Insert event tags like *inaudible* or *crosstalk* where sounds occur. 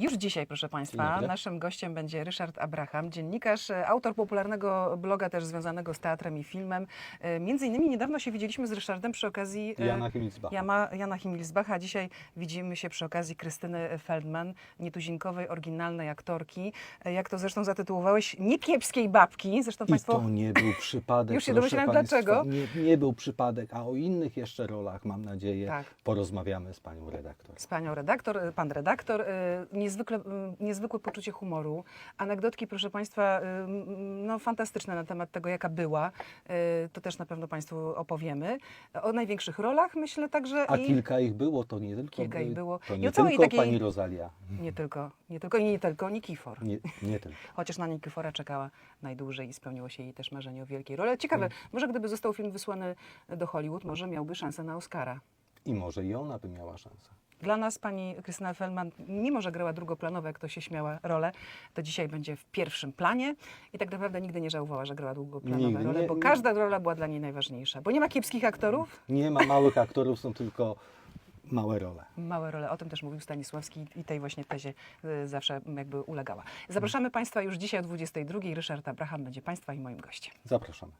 Już dzisiaj, proszę Państwa, naszym gościem będzie Ryszard Abraham, dziennikarz, e, autor popularnego bloga też związanego z teatrem i filmem. E, Między innymi niedawno się widzieliśmy z Ryszardem przy okazji e, Jana Himmelsbacha. Jana, Jana Himmelsbacha. Dzisiaj widzimy się przy okazji Krystyny Feldman, nietuzinkowej, oryginalnej aktorki. Jak to zresztą zatytułowałeś, niekiepskiej babki. Zresztą I Państwo... to nie był przypadek. *laughs* Już się domyślałem, dlaczego. Nie, nie był przypadek, a o innych jeszcze rolach, mam nadzieję, Tak. porozmawiamy z panią redaktor. Z panią redaktor, pan redaktor, y, niezwykle, y, niezwykłe poczucie humoru. Anegdotki, proszę państwa, y, no, fantastyczne na temat tego, jaka była. Y, To też na pewno państwu opowiemy. O największych rolach myślę także A i kilka ich było, to nie tylko, Kilka ich było. To nie tylko takiej- pani Rosalia. nie tylko, nie tylko i nie tylko Nikifor. Nie, nie tylko. *laughs* Chociaż na Nikifora czekała najdłużej i spełniło się jej też marzenie o wielkiej roli. Ciekawe, Mm. może gdyby został film wysłany do Hollywood, może miałby szansę na Oscara. I może i ona by miała szansę. Dla nas pani Krystyna Feldman, mimo że grała drugoplanowe, jak to się śmiała, rolę, to dzisiaj będzie w pierwszym planie i tak naprawdę nigdy nie żałowała, że grała długoplanowe Nigdy, role, nie- bo nie- każda rola była dla niej najważniejsza. Bo nie ma kiepskich aktorów, Nie ma małych aktorów, są tylko małe role. małe role. O tym też mówił Stanisławski i tej właśnie tezie y, zawsze jakby ulegała. Zapraszamy Państwa już dzisiaj o 22. Ryszard Abraham będzie Państwa i moim gościem. Zapraszamy.